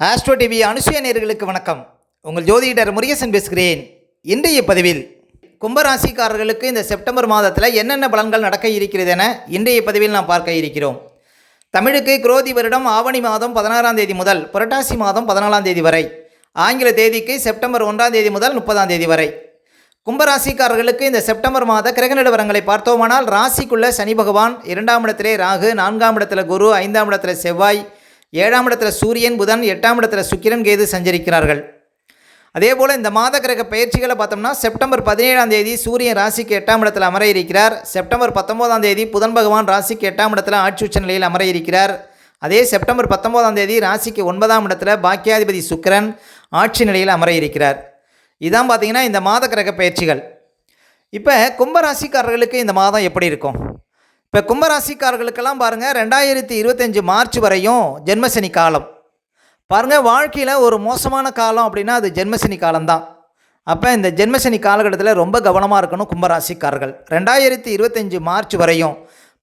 Astro TV அனுசுய நேர்களுக்கு வணக்கம். உங்கள் ஜோதிடர் முருகேசன் பேசுகிறேன். இன்றைய பதிவில் கும்பராசிக்காரர்களுக்கு இந்த செப்டம்பர் மாதத்தில் என்னென்ன பலன்கள் நடக்க இருக்கிறது என இன்றைய பதிவில் நாம் பார்க்க இருக்கிறோம். தமிழுக்கு குரோதி வருடம் ஆவணி மாதம் பதினாறாம் தேதி முதல் புரட்டாசி மாதம் பதினாலாம் தேதி வரை ஆங்கில தேதிக்கு செப்டம்பர் ஒன்றாம் தேதி முதல் முப்பதாம் தேதி வரை. கும்பராசிக்காரர்களுக்கு இந்த செப்டம்பர் மாத கிரக நிலவரங்களை பார்த்தோமானால் ராசிக்குள்ள சனி பகவான் இரண்டாம் இடத்திலே ராகு நான்காம் இடத்துல குரு ஐந்தாம் இடத்துல செவ்வாய் ஏழாம் இடத்துல சூரியன் புதன் எட்டாம் இடத்துல சுக்கிரன் கேது சஞ்சரிக்கிறார்கள். அதே போல் இந்த மாத கிரக பயிற்சிகளை பார்த்தோம்னா செப்டம்பர் பதினேழாம் தேதி சூரியன் ராசிக்கு எட்டாம் இடத்தில் அமர இருக்கிறார் செப்டம்பர் பத்தொம்போதாம் தேதி புதன் பகவான் ராசிக்கு எட்டாம் இடத்துல ஆட்சி உச்ச நிலையில் அமர இருக்கிறார் அதே செப்டம்பர் பத்தொம்போதாம் தேதி ராசிக்கு ஒன்பதாம் இடத்துல பாக்கியாதிபதி சுக்கிரன் ஆட்சி நிலையில் அமர இருக்கிறார் இதான் பார்த்தீங்கன்னா இந்த மாத கிரக பயிற்சிகள். இப்போ கும்பராசிக்காரர்களுக்கு இந்த மாதம் எப்படி இருக்கும்? இப்போ கும்பராசிக்காரர்களுக்கெல்லாம் பாருங்கள் ரெண்டாயிரத்தி இருபத்தஞ்சி மார்ச் வரையும் ஜென்மசனி காலம். பாருங்கள் வாழ்க்கையில் ஒரு மோசமான காலம் அப்படின்னா அது ஜென்மசனி காலம்தான். அப்போ இந்த ஜென்மசனி காலகட்டத்தில் ரொம்ப கவனமாக இருக்கணும் கும்பராசிக்காரர்கள். ரெண்டாயிரத்தி இருபத்தஞ்சி மார்ச் வரையும்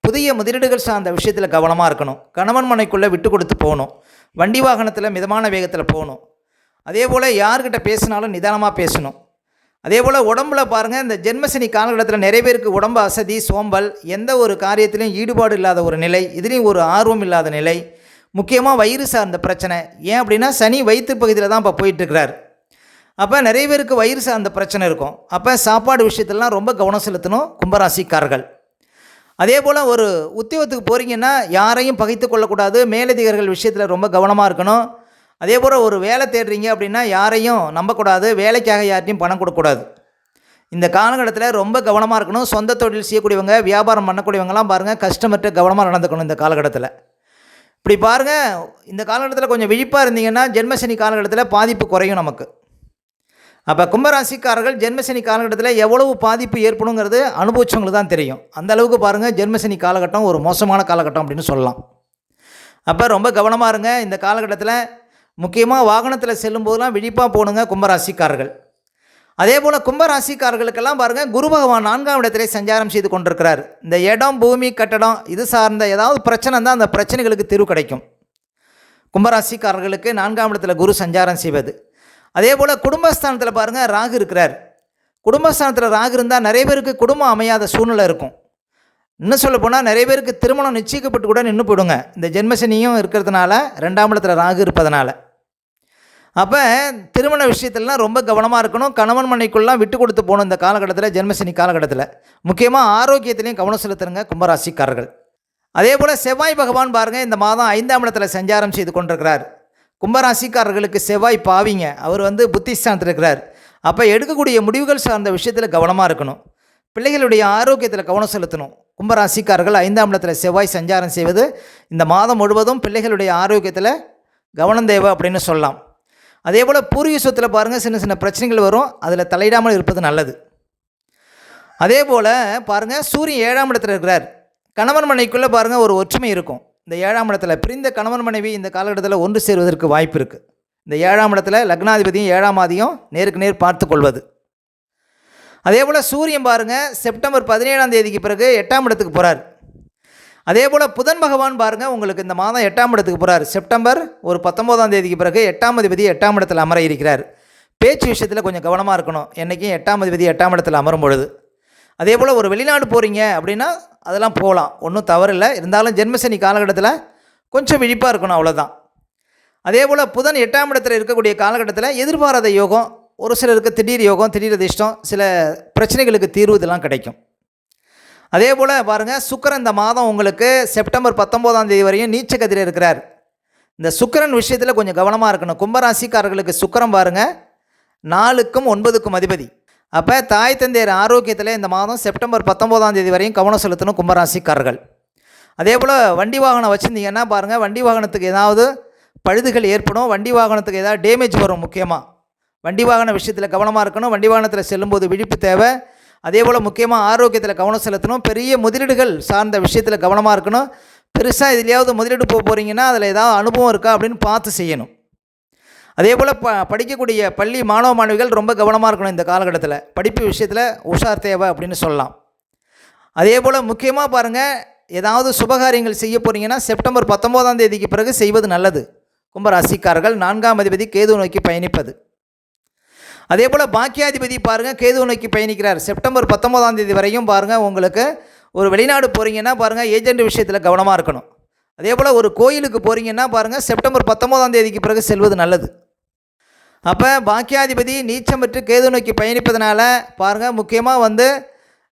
புதிய முதலீடுகள் சார்ந்த விஷயத்தில் கவனமாக இருக்கணும். கணவன் மனைக்குள்ளே விட்டு கொடுத்து போகணும். வண்டி வாகனத்தில் மிதமான வேகத்தில் போகணும். அதே போல் யார்கிட்ட பேசினாலும் நிதானமாக பேசணும். அதே போல் உடம்புல பாருங்கள் இந்த ஜென்மசனி காலகட்டத்தில் நிறைய பேருக்கு உடம்பு அசதி சோம்பல் எந்த ஒரு காரியத்திலையும் ஈடுபாடு இல்லாத ஒரு நிலை இதுலேயும் ஒரு ஆர்வம் இல்லாத நிலை. முக்கியமாக வயிறு சார்ந்த பிரச்சனை. ஏன் அப்படின்னா சனி வயிற்று பகுதியில் தான் இப்போ போயிட்டுருக்கிறார் அப்போ நிறைய பேருக்கு வயிறு சார்ந்த பிரச்சனை இருக்கும். அப்போ சாப்பாடு விஷயத்திலலாம் ரொம்ப கவனம் செலுத்தணும் கும்பராசிக்காரர்கள். அதே போல் ஒரு உத்தியோகத்துக்கு போகிறீங்கன்னா யாரையும் பகைத்து கொள்ளக்கூடாது. மேலதிகாரிகள் விஷயத்தில் ரொம்ப கவனமாக இருக்கணும். அதே போல் ஒரு வேலை தேடுறீங்க அப்படின்னா யாரையும் நம்பக்கூடாது வேலைக்காக யார்ட்டையும் பணம் கொடுக்கக்கூடாது. இந்த காலகட்டத்தில் ரொம்ப கவனமாக இருக்கணும். சொந்த தொழில் செய்யக்கூடியவங்க வியாபாரம் பண்ணக்கூடியவங்கலாம் பாருங்கள் கஸ்டமர்கிட்ட கவனமாக நடந்துக்கணும் இந்த காலகட்டத்தில். இப்படி பாருங்கள் இந்த காலகட்டத்தில் கொஞ்சம் விழிப்பாக இருந்தீங்கன்னா ஜென்மசனி காலகட்டத்தில் பாதிப்பு குறையும் நமக்கு. அப்போ கும்பராசிக்காரர்கள் ஜென்மசனி காலகட்டத்தில் எவ்வளவு பாதிப்பு ஏற்படுங்கிறது அனுபவிச்சவங்களுக்கு தான் தெரியும். அந்த அளவுக்கு பாருங்கள் ஜென்மசனி காலகட்டம் ஒரு மோசமான காலகட்டம் அப்படின்னு சொல்லலாம். அப்போ ரொம்ப கவனமாக இருங்க இந்த காலகட்டத்தில் முக்கியமாக வாகனத்தில் செல்லும்போதெல்லாம் விழிப்பாக போகணுங்க கும்பராசிக்காரர்கள். அதே போல் கும்பராசிக்காரர்களுக்கெல்லாம் பாருங்கள் குரு பகவான் நான்காம் இடத்திலே சஞ்சாரம் செய்து கொண்டிருக்கிறார். இந்த இடம் பூமி கட்டடம் இது சார்ந்த ஏதாவது பிரச்சனை தான் அந்த பிரச்சனைகளுக்கு தீர்வு கிடைக்கும். கும்பராசிக்காரர்களுக்கு நான்காம் இடத்துல குரு சஞ்சாரம் செய்வது. அதே போல் குடும்பஸ்தானத்தில் பாருங்கள் ராகு இருக்கிறார். குடும்பஸ்தானத்தில் ராகு இருந்தால் நிறைய பேருக்கு குடும்பம் அமையாத சூழ்நிலை இருக்கும். இன்னும் சொல்ல போனால் நிறைய பேருக்கு திருமணம் நிச்சயிக்கப்பட்டு கூட நின்று போயிடுங்க. இந்த ஜென்மசனியும் இருக்கிறதுனால ரெண்டாம் இடத்துல ராகு இருப்பதனால. அப்போ திருமண விஷயத்துலலாம் ரொம்ப கவனமாக இருக்கணும். கணவன் மனைக்குள்ளலாம் விட்டு கொடுத்து போகணும் இந்த காலகட்டத்தில் ஜென்மசனி காலகட்டத்தில். முக்கியமாக ஆரோக்கியத்திலையும் கவனம் செலுத்துறங்க கும்பராசிக்காரர்கள். அதே போல் செவ்வாய் பகவான் பாருங்கள் இந்த மாதம் ஐந்தாம் இடத்துல சஞ்சாரம் செய்து கொண்டிருக்கிறார். கும்பராசிக்காரர்களுக்கு செவ்வாய் பாவிங்க. அவர் வந்து புத்திஸ்தானத்தில் இருக்கிறார். அப்போ எடுக்கக்கூடிய முடிவுகள் சார்ந்த விஷயத்தில் கவனமாக இருக்கணும். பிள்ளைகளுடைய ஆரோக்கியத்தில் கவனம் செலுத்தணும். கும்பராசிக்காரர்கள் ஐந்தாம் இடத்துல செவ்வாய் சஞ்சாரம் செய்வது இந்த மாதம் முழுவதும் பிள்ளைகளுடைய ஆரோக்கியத்தில் கவனம் தேவை அப்படின்னு சொல்லலாம். அதே போல் பூர்வீக சொத்தில் பாருங்கள் சின்ன சின்ன பிரச்சனைகள் வரும் அதில் தலையிடாமல் இருப்பது நல்லது. அதே போல் பாருங்கள் சூரியன் ஏழாம் இடத்துல இருக்கிறார். கணவன் மனைக்குள்ளே பாருங்கள் ஒரு ஒற்றுமை இருக்கும். இந்த ஏழாம் இடத்துல பிரிந்த கணவன் மனைவி இந்த காலகட்டத்தில் ஒன்று சேருவதற்கு வாய்ப்பு இருக்குது இந்த ஏழாம் இடத்துல லக்னாதிபதியும் ஏழாம் ஆதியும் நேருக்கு நேர் பார்த்து கொள்வது. அதே போல் சூரியன் பாருங்கள் செப்டம்பர் பதினேழாம் தேதிக்கு பிறகு எட்டாம் இடத்துக்கு போகிறார் அதே போல் புதன் பகவான் பாருங்கள் உங்களுக்கு இந்த மாதம் எட்டாம் இடத்துக்கு போகிறார் செப்டம்பர் ஒரு பத்தொம்போதாம் தேதிக்கு பிறகு எட்டாம் அதிபதி எட்டாம் இடத்தில் அமர இருக்கிறார். பேச்சு விஷயத்தில் கொஞ்சம் கவனமாக இருக்கணும். என்றைக்கும் எட்டாம் அதிபதி எட்டாம் இடத்தில் அமரும் பொழுது. அதே போல் ஒரு வெளிநாடு போகிறீங்க அப்படின்னா அதெல்லாம் போகலாம். ஒன்றும் தவறில்லை. இருந்தாலும் ஜென்மசனி காலகட்டத்தில் கொஞ்சம் விழிப்பாக இருக்கணும் அவ்வளோதான் அதே போல் புதன் எட்டாம் இடத்தில் இருக்கக்கூடிய காலகட்டத்தில் எதிர்பாராத யோகம் ஒரு சிலருக்கு திடீர் யோகம் திடீர் அதிர்ஷ்டம் சில பிரச்சனைகளுக்கு தீர்வு இதெல்லாம் கிடைக்கும். அதே போல் பாருங்கள் சுக்கரன் இந்த மாதம் உங்களுக்கு செப்டம்பர் பத்தொம்போதாம் தேதி வரையும் நீச்ச கதிரில் இருக்கிறார். இந்த சுக்கரன் விஷயத்தில் கொஞ்சம் கவனமாக இருக்கணும். கும்பராசிக்காரர்களுக்கு சுக்கரம் பாருங்கள் நாலுக்கும் ஒன்பதுக்கும் அதிபதி. அப்போ தாய் தந்தையர் ஆரோக்கியத்தில் இந்த மாதம் செப்டம்பர் பத்தொம்போதாம் தேதி வரையும் கவனம் செலுத்தணும் கும்பராசிக்காரர்கள். அதே போல் வண்டி வாகனம் வச்சுருந்தீங்கன்னா பாருங்கள் வண்டி வாகனத்துக்கு ஏதாவது பழுதுகள் ஏற்படும் வண்டி வாகனத்துக்கு ஏதாவது டேமேஜ் வரும் முக்கியமாக வண்டி வாகன விஷயத்தில் கவனமாக இருக்கணும். வண்டி வாகனத்தில் செல்லும்போது விழிப்பு தேவை. அதே போல் முக்கியமாக ஆரோக்கியத்தில் கவனம் செலுத்தணும். பெரிய முதலீடுகள் சார்ந்த விஷயத்தில் கவனமாக இருக்கணும். பெருசாக இதுலையாவது முதலீடு போக போகிறீங்கன்னா அதில் ஏதாவது அனுபவம் இருக்கா அப்படின்னு பார்த்து செய்யணும். அதே போல் ப படிக்கக்கூடிய பள்ளி மாணவ மாணவிகள் ரொம்ப கவனமாக இருக்கணும் இந்த காலகட்டத்தில். படிப்பு விஷயத்தில் உஷார் தேவை அப்படின்னு சொல்லலாம். அதே போல் முக்கியமாக பாருங்கள் ஏதாவது சுபகாரியங்கள் செய்ய போகிறீங்கன்னா செப்டம்பர் பத்தொம்போதாம் தேதிக்கு பிறகு செய்வது நல்லது. கும்பராசிக்காரர்கள் நான்காம் அதிபதி கேது நோக்கி பயணிப்பது. அதே போல் பாக்கியாதிபதி பாருங்கள் கேது நோக்கி பயணிக்கிறார். செப்டம்பர் பத்தொம்போதாம் தேதி வரையும் பாருங்கள் உங்களுக்கு ஒரு வெளிநாடு போகிறீங்கன்னா பாருங்கள் ஏஜென்ட் விஷயத்தில் கவனமாக இருக்கணும். அதே போல் ஒரு கோயிலுக்கு போகிறீங்கன்னா பாருங்கள் செப்டம்பர் பத்தொம்போதாம் தேதிக்கு பிறகு செல்வது நல்லது. அப்போ பாக்கியாதிபதி நீச்சம் பெற்று கேது நோக்கி பயணிப்பதனால பாருங்கள் முக்கியமாக வந்து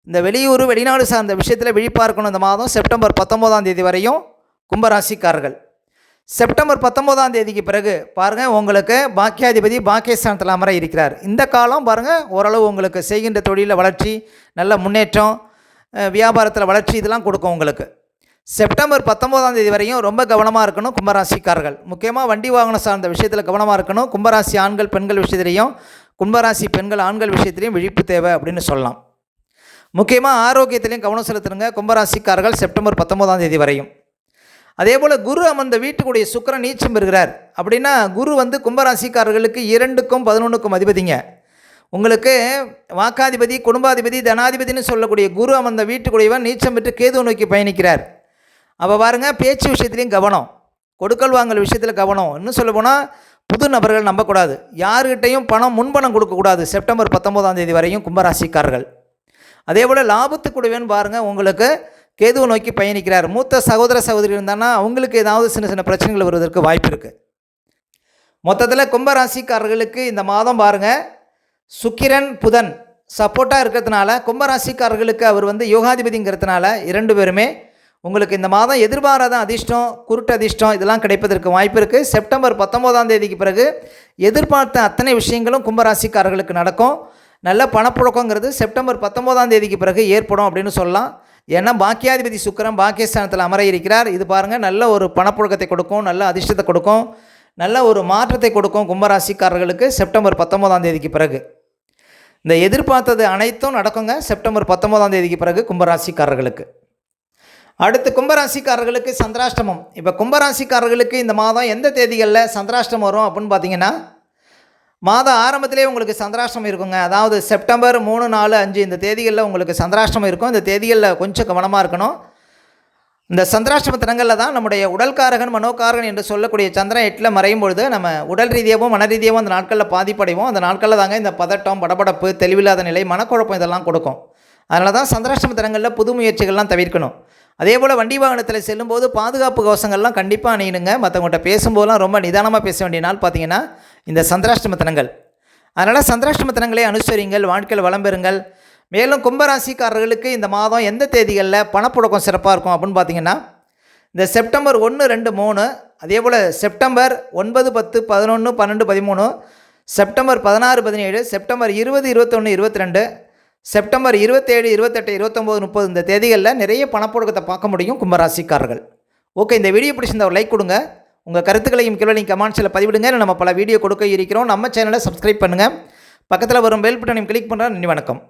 இந்த வெளியூர் வெளிநாடு சார்ந்த விஷயத்தில் விழிப்பாக இருக்கணும். இந்த மாதம் செப்டம்பர் பத்தொம்போதாம் தேதி வரையும் கும்பராசிக்காரர்கள். செப்டம்பர் பத்தொம்போதாம் தேதிக்கு பிறகு பாருங்கள் உங்களுக்கு பாக்கியாதிபதி பாக்கியஸ்தானத்தில் அமர இருக்கிறார். இந்த காலம் பாருங்கள் ஓரளவு உங்களுக்கு செய்கின்ற தொழிலில் வளர்ச்சி நல்ல முன்னேற்றம் வியாபாரத்தில் வளர்ச்சி இதெல்லாம் கொடுக்கும் உங்களுக்கு. செப்டம்பர் பத்தொம்போதாம் தேதி வரையும் ரொம்ப கவனமாக இருக்கணும் கும்பராசிக்காரர்கள். முக்கியமாக வண்டி வாகனம் சார்ந்த விஷயத்தில் கவனமாக இருக்கணும். கும்பராசி ஆண்கள் பெண்கள் விஷயத்திலையும் கும்பராசி பெண்கள் ஆண்கள் விஷயத்திலையும் விழிப்பு தேவை அப்படின்னு சொல்லலாம். முக்கியமாக ஆரோக்கியத்திலையும் கவனம் செலுத்துருங்க கும்பராசிக்காரர்கள் செப்டம்பர் பத்தொம்போதாம் தேதி வரையும். அதே போல் குரு அமர்ந்த வீட்டுக்குடைய சுக்கிரன் நீச்சம் பெறுகிறார். அப்படின்னா குரு வந்து கும்பராசிக்காரர்களுக்கு இரண்டுக்கும் பதினொன்றுக்கும் அதிபதிங்க. உங்களுக்கு வாக்காதிபதி குடும்பாதிபதி தனாதிபதினு சொல்லக்கூடிய குரு அமர்ந்த வீட்டுக்குடையவன் நீச்சம் பெற்று கேது நோக்கி பயணிக்கிறார். அப்போ பாருங்கள் பேச்சு விஷயத்துலையும் கவனம். கொடுக்கல் வாங்கல் விஷயத்தில் கவனம். இன்னும் சொல்லப்போனால் புது நபர்கள் நம்பக்கூடாது. யாருக்கிட்டையும் பணம் முன்பணம் கொடுக்கக்கூடாது. செப்டம்பர் பத்தொம்போதாம் தேதி வரையும் கும்பராசிக்காரர்கள். அதே போல் லாபத்துக்குடையவன் பாருங்கள் உங்களுக்கு கேதுவை நோக்கி பயணிக்கிறார். மூத்த சகோதர சகோதரி இருந்தான்னா அவங்களுக்கு ஏதாவது சின்ன சின்ன பிரச்சனைகள் வருவதற்கு வாய்ப்பு இருக்குது மொத்தத்தில் கும்பராசிக்காரர்களுக்கு இந்த மாதம் பாருங்கள் சுக்கிரன் புதன் சப்போர்ட்டாக இருக்கிறதுனால கும்பராசிக்காரர்களுக்கு அவர் வந்து யோகாதிபதிங்கிறதுனால இரண்டு பேருமே உங்களுக்கு இந்த மாதம் எதிர்பாராத அதிர்ஷ்டம் குருட்டு அதிர்ஷ்டம் இதெல்லாம் கிடைப்பதற்கு வாய்ப்பு இருக்குது செப்டம்பர் பத்தொம்போதாம் தேதிக்கு பிறகு எதிர்பார்த்த அத்தனை விஷயங்களும் கும்பராசிக்காரர்களுக்கு நடக்கும். நல்ல பணப்புழக்கங்கிறது செப்டம்பர் பத்தொம்போதாம் தேதிக்கு பிறகு ஏற்படும் அப்படின்னு சொல்லலாம். ஏன்னா பாக்கியாதிபதி சுக்கரன் பாக்கியஸ்தானத்தில் அமர இருக்கிறார் இது பாருங்கள் நல்ல ஒரு பணப்புழக்கத்தை கொடுக்கும் நல்ல அதிர்ஷ்டத்தை கொடுக்கும் நல்ல ஒரு மாற்றத்தை கொடுக்கும் கும்பராசிக்காரர்களுக்கு செப்டம்பர் பத்தொம்போதாம் தேதிக்கு பிறகு. இந்த எதிர்பார்த்தது அனைத்தும் நடக்குங்க செப்டம்பர் பத்தொம்போதாம் தேதிக்கு பிறகு கும்பராசிக்காரர்களுக்கு. அடுத்து கும்பராசிக்காரர்களுக்கு சந்திராஷ்டமம். இப்போ கும்பராசிக்காரர்களுக்கு இந்த மாதம் எந்த தேதிகளில் சந்திராஷ்டமம் வரும் அப்படின்னு பார்த்தீங்கன்னா மாத ஆரம்பத்திலே உங்களுக்கு சந்திராஷ்டமம் இருக்குங்க. அதாவது செப்டம்பர் மூணு நாலு அஞ்சு இந்த தேதிகளில் உங்களுக்கு சந்திராஷ்டமம் இருக்கும். இந்த தேதிகளில் கொஞ்சம் கவனமாக இருக்கணும். இந்த சந்திராஷ்டம தினங்களில் தான் நம்முடைய உடல்காரகன் மனோகாரகன் என்று சொல்லக்கூடிய சந்திரன் எட்டில் மறையும் பொழுது நம்ம உடல் ரீதியாகவும் மன ரீதியாகவும் அந்த நாட்களில் பாதிப்படைவோம். அந்த நாட்களில் தாங்க இந்த பதட்டம் படபடப்பு தெளிவில்லாத நிலை மனக்குழப்பம் இதெல்லாம் கொடுக்கும். அதனால தான் சந்திராஷ்டம தினங்களில் புது முயற்சிகள்லாம் தவிர்க்கணும். அதே போல் வண்டி வாகனத்தில் செல்லும்போது பாதுகாப்பு கவசங்கள்லாம் கண்டிப்பாக அணியணுங்க. மற்றவங்கள்ட்ட பேசும்போதெல்லாம் ரொம்ப நிதானமாக பேச வேண்டிய நாள் பார்த்தீங்கன்னா இந்த சந்திராஷ்டம தினங்கள். அதனால் சந்திராஷ்டம தினங்களை அனுசரிங்கள் வாழ்க்கையில் வளம் பெறுங்கள். மேலும் கும்பராசிக்காரர்களுக்கு இந்த மாதம் எந்த தேதிகளில் பணப்புழக்கம் சிறப்பாக இருக்கும் அப்படின்னு பார்த்தீங்கன்னா இந்த செப்டம்பர் ஒன்று ரெண்டு மூணு அதே போல் செப்டம்பர் ஒன்பது பத்து பதினொன்று பன்னெண்டு பதிமூணு செப்டம்பர் பதினாறு பதினேழு செப்டம்பர் இருபது இருபத்தொன்று இருபத்தி ரெண்டு செப்டம்பர் இருபத்தேழு இருபத்தெட்டு இருபத்தொம்போது முப்பது இந்த தேதிகளில் நிறைய பணப்புழக்கத்தை பார்க்க முடியும் கும்பராசிக்காரர்கள். ஓகே இந்த வீடியோ பிடிச்சிருந்த ஒரு லைக் கொடுங்க. உங்கள் கருத்துக்களையும் கேள்வி கமெண்ட்ஸில் பதிவிடுங்க. நம்ம பல வீடியோ கொடுக்க இருக்கிறோம். நம்ம சேனலை சப்ஸ்கிரைப் பண்ணுங்கள் பக்கத்தில் வரும் பெல் பட்டனையும் கிளிக் பண்ணுறேன் நன்றி வணக்கம்.